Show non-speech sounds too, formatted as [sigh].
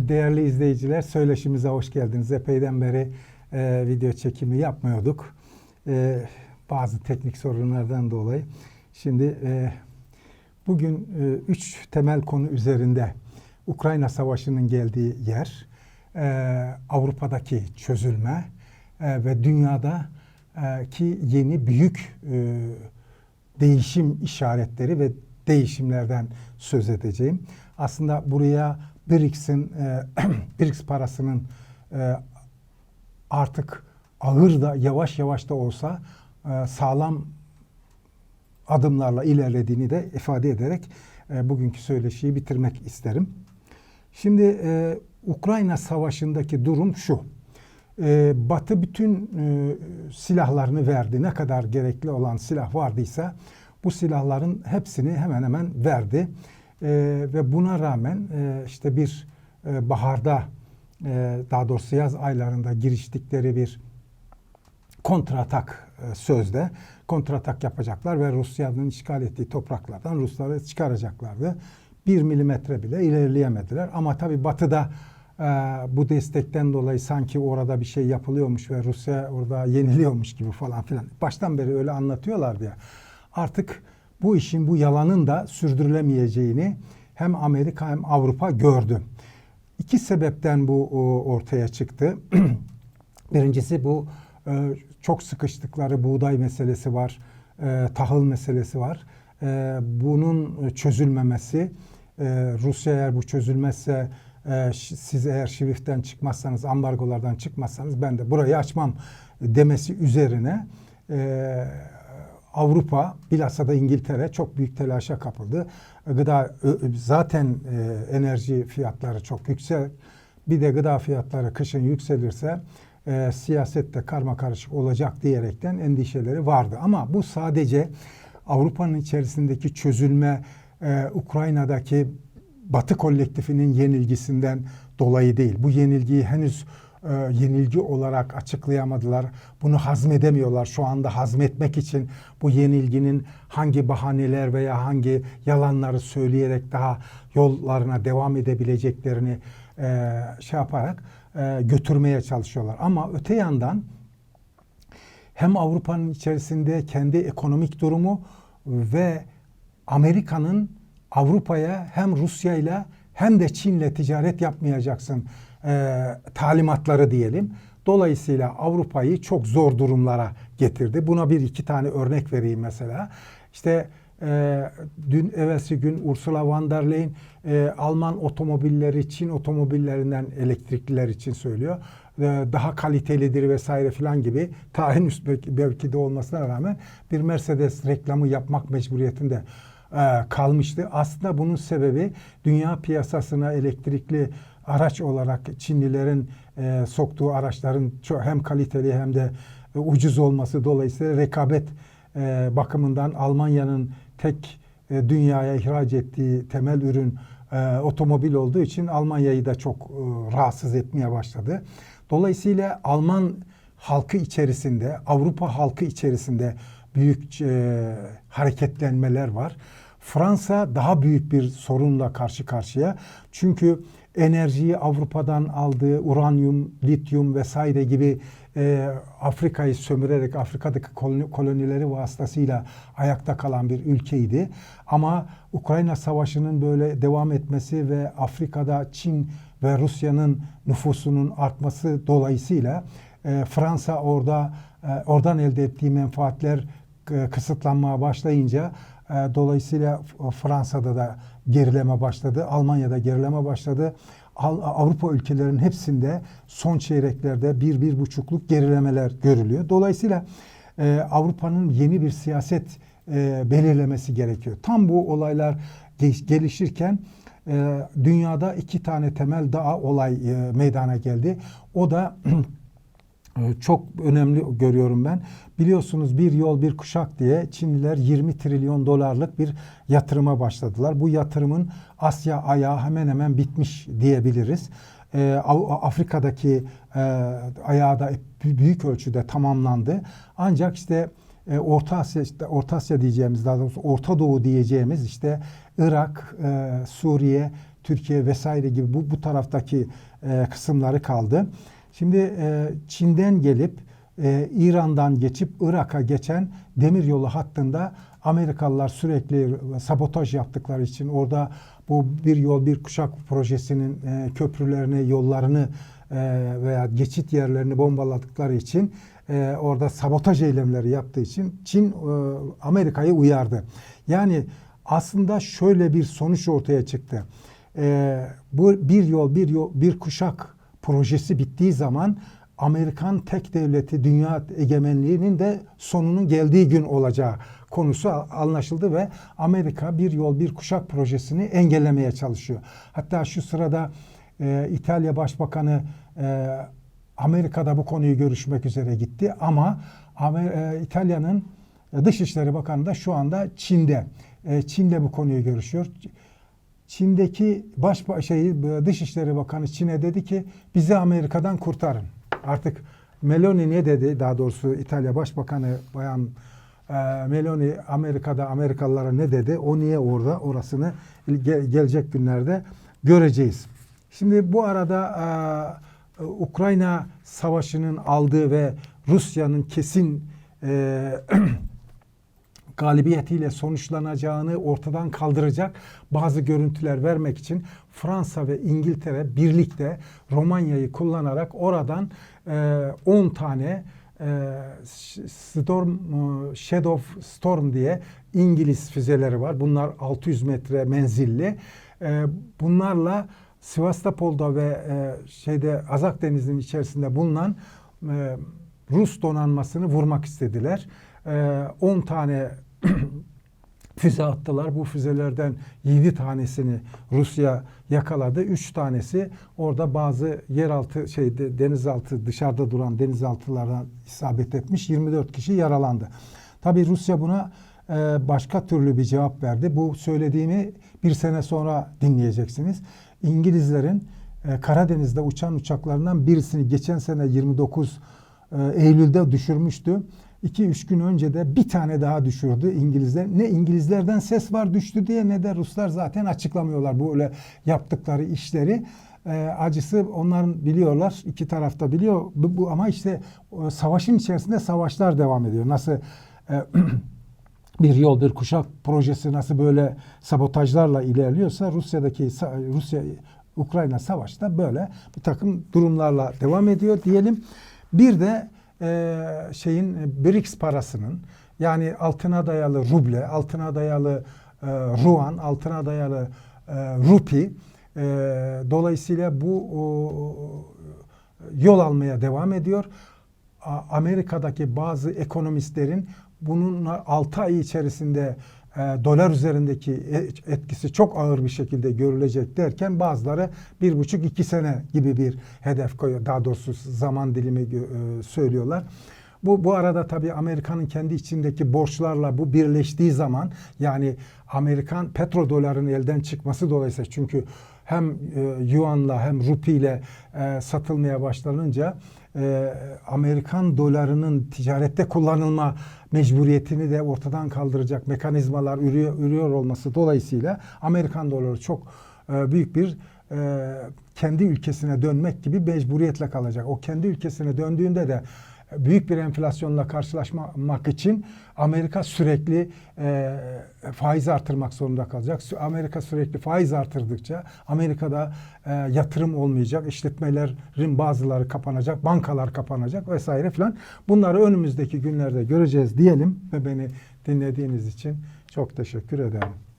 Değerli izleyiciler, söyleşimize hoş geldiniz. Epeyden beri e, video çekimi yapmıyorduk. E, bazı teknik sorunlardan dolayı. Şimdi e, bugün e, üç temel konu üzerinde Ukrayna Savaşı'nın geldiği yer, e, Avrupa'daki çözülme e, ve dünyadaki yeni büyük e, değişim işaretleri ve değişimlerden söz edeceğim. Aslında buraya BRICS'in e, [clears throat] BRICS parasının e, artık ağır da yavaş yavaş da olsa e, sağlam adımlarla ilerlediğini de ifade ederek e, bugünkü söyleşiyi bitirmek isterim. Şimdi e, Ukrayna Savaşı'ndaki durum şu. E, Batı bütün e, silahlarını verdi. Ne kadar gerekli olan silah vardıysa bu silahların hepsini hemen hemen verdi. E, ve buna rağmen e, işte bir e, baharda e, daha doğrusu yaz aylarında giriştikleri bir kontratak e, sözde kontratak yapacaklar ve Rusya'nın işgal ettiği topraklardan Rusları çıkaracaklardı. Bir milimetre bile ilerleyemediler. Ama tabii Batı'da e, bu destekten dolayı sanki orada bir şey yapılıyormuş ve Rusya orada yeniliyormuş gibi falan filan. Baştan beri öyle anlatıyorlardı ya. Artık bu işin, bu yalanın da sürdürülemeyeceğini hem Amerika hem Avrupa gördü. İki sebepten bu ortaya çıktı. [clears throat] Birincisi bu e, çok sıkıştıkları buğday meselesi var, e, tahıl meselesi var. E, bunun çözülmemesi, Rusya eğer bu çözülmezse siz eğer Şivif'ten çıkmazsanız, ambargolardan çıkmazsanız ben de burayı açmam demesi üzerine Avrupa, bilhassa da İngiltere çok büyük telaşa kapıldı. Gıda zaten enerji fiyatları çok yüksek. Bir de gıda fiyatları kışın yükselirse e, siyasette karma karışık olacak diyerekten endişeleri vardı. Ama bu sadece Avrupa'nın içerisindeki çözülme, e, Ukrayna'daki Batı kolektifinin yenilgisinden dolayı değil. Bu yenilgiyi henüz e, yenilgi olarak açıklayamadılar. Bunu hazmedemiyorlar. Şu anda hazmetmek için bu yenilginin hangi bahaneler veya hangi yalanları söyleyerek daha yollarına devam edebileceklerini e, şey yaparak e, götürmeye çalışıyorlar. Ama öte yandan hem Avrupa'nın içerisinde kendi ekonomik durumu ve Amerika'nın Avrupa'ya hem Rusya ile hem de Çin'le ticaret yapmayacaksın e, talimatları diyelim. Dolayısıyla Avrupa'yı çok zor durumlara getirdi. Buna bir iki tane örnek vereyim mesela. İşte e, dün evvelsi gün Ursula von der Leyen e, Alman otomobilleri Çin otomobillerinden elektrikliler için söylüyor. E, daha kalitelidir vesaire filan gibi ta henüz belki olmasına rağmen bir Mercedes reklamı yapmak mecburiyetinde kalmıştı. Aslında bunun sebebi dünya piyasasına elektrikli araç olarak Çinlilerin e, soktuğu araçların hem kaliteli hem de e, ucuz olması dolayısıyla rekabet e, bakımından Almanya'nın tek e, dünyaya ihraç ettiği temel ürün e, otomobil olduğu için Almanya'yı da çok e, rahatsız etmeye başladı. Dolayısıyla Alman halkı içerisinde, Avrupa halkı içerisinde büyük e, hareketlenmeler var. Fransa daha büyük bir sorunla karşı karşıya. Çünkü enerjiyi Avrupa'dan aldığı uranyum, lityum vesaire gibi e, Afrika'yı sömürerek Afrika'daki koloni, kolonileri vasıtasıyla ayakta kalan bir ülkeydi. Ama Ukrayna Savaşı'nın böyle devam etmesi ve Afrika'da Çin ve Rusya'nın nüfusunun artması dolayısıyla e, Fransa orada e, oradan elde ettiği menfaatler e, kısıtlanmaya başlayınca dolayısıyla Fransa'da da gerileme başladı, Almanya'da gerileme başladı. Avrupa ülkelerinin hepsinde son çeyreklerde bir, bir buçukluk gerilemeler görülüyor. Dolayısıyla e, Avrupa'nın yeni bir siyaset e, belirlemesi gerekiyor. Tam bu olaylar gelişirken e, dünyada iki tane temel daha olay e, meydana geldi. O da [clears throat] çok önemli görüyorum ben. Biliyorsunuz bir yol bir kuşak diye Çinliler 20 trilyon dolarlık bir yatırıma başladılar. Bu yatırımın Asya ayağı hemen hemen bitmiş diyebiliriz. Ee, Afrika'daki e, ayağı da büyük ölçüde tamamlandı. Ancak işte e, Orta Asya, işte Orta Asya diyeceğimiz daha doğrusu Orta Doğu diyeceğimiz işte Irak, e, Suriye, Türkiye vesaire gibi bu bu taraftaki kısımları kaldı. Şimdi e, Çin'den gelip e, İran'dan geçip Irak'a geçen demiryolu hattında Amerikalılar sürekli sabotaj yaptıkları için orada bu bir yol bir kuşak projesinin e, köprülerini, yollarını e, veya geçit yerlerini bombaladıkları için e, orada sabotaj eylemleri yaptığı için Çin e, Amerika'yı uyardı. Yani aslında şöyle bir sonuç ortaya çıktı. E, bu bir yol bir yol bir kuşak projesi bittiği zaman Amerikan tek devleti dünya egemenliğinin de sonunun geldiği gün olacağı konusu anlaşıldı ve Amerika bir yol bir kuşak projesini engellemeye çalışıyor. Hatta şu sırada e, İtalya Başbakanı e, Amerika'da bu konuyu görüşmek üzere gitti ama Amer- e, İtalya'nın Dışişleri Bakanı da şu anda Çin'de. E, Çin'de bu konuyu görüşüyor. Çin'deki baş şeyi Dışişleri Bakanı Çin'e dedi ki bizi Amerika'dan kurtarın. Artık Meloni ne dedi? Daha doğrusu İtalya Başbakanı Bayan e, Meloni Amerika'da Amerikalılara ne dedi? O niye orada? Orasını ge- gelecek günlerde göreceğiz. Şimdi bu arada e, Ukrayna Savaşı'nın aldığı ve Rusya'nın kesin e, [clears throat] galibiyetiyle sonuçlanacağını ortadan kaldıracak bazı görüntüler vermek için Fransa ve İngiltere birlikte Romanya'yı kullanarak oradan e, 10 tane e, Storm e, Shadow Storm diye İngiliz füzeleri var. Bunlar 600 metre menzilli. E, bunlarla Sivastopol'da ve e, şeyde Azak Denizi'nin içerisinde bulunan e, Rus donanmasını vurmak istediler. E, 10 tane [clears throat] füze attılar. Bu füzelerden 7 tanesini Rusya yakaladı. 3 tanesi orada bazı yeraltı şeyde denizaltı dışarıda duran denizaltılarına isabet etmiş. 24 kişi yaralandı. Tabii Rusya buna e, başka türlü bir cevap verdi. Bu söylediğimi bir sene sonra dinleyeceksiniz. İngilizlerin e, Karadeniz'de uçan uçaklarından birisini geçen sene 29 e, Eylül'de düşürmüştü. 2-3 gün önce de bir tane daha düşürdü İngilizler. Ne İngilizlerden ses var düştü diye ne de Ruslar zaten açıklamıyorlar böyle yaptıkları işleri. E, acısı onların biliyorlar. iki tarafta biliyor. Bu, bu ama işte e, savaşın içerisinde savaşlar devam ediyor. Nasıl e, [clears throat] bir yol bir kuşak projesi nasıl böyle sabotajlarla ilerliyorsa Rusya'daki Rusya Ukrayna savaşta böyle bir takım durumlarla devam ediyor diyelim. Bir de e, şeyin BRICS parasının yani altına dayalı ruble, altına dayalı e, ruan, altına dayalı e, rupi e, dolayısıyla bu o, yol almaya devam ediyor. Amerika'daki bazı ekonomistlerin bunun 6 ay içerisinde e, dolar üzerindeki e, etkisi çok ağır bir şekilde görülecek derken bazıları bir buçuk iki sene gibi bir hedef koyuyor. Daha doğrusu zaman dilimi e, söylüyorlar. Bu, bu arada tabii Amerika'nın kendi içindeki borçlarla bu birleştiği zaman yani Amerikan petrodoların elden çıkması dolayısıyla çünkü hem e, yuanla hem rupiyle e, satılmaya başlanınca e, Amerikan dolarının ticarette kullanılma mecburiyetini de ortadan kaldıracak mekanizmalar ürüyor, ürüyor olması dolayısıyla Amerikan doları çok e, büyük bir e, kendi ülkesine dönmek gibi mecburiyetle kalacak. O kendi ülkesine döndüğünde de büyük bir enflasyonla karşılaşmak için Amerika sürekli e, faiz artırmak zorunda kalacak. Amerika sürekli faiz artırdıkça Amerika'da e, yatırım olmayacak, işletmelerin bazıları kapanacak, bankalar kapanacak vesaire filan. Bunları önümüzdeki günlerde göreceğiz diyelim ve beni dinlediğiniz için çok teşekkür ederim.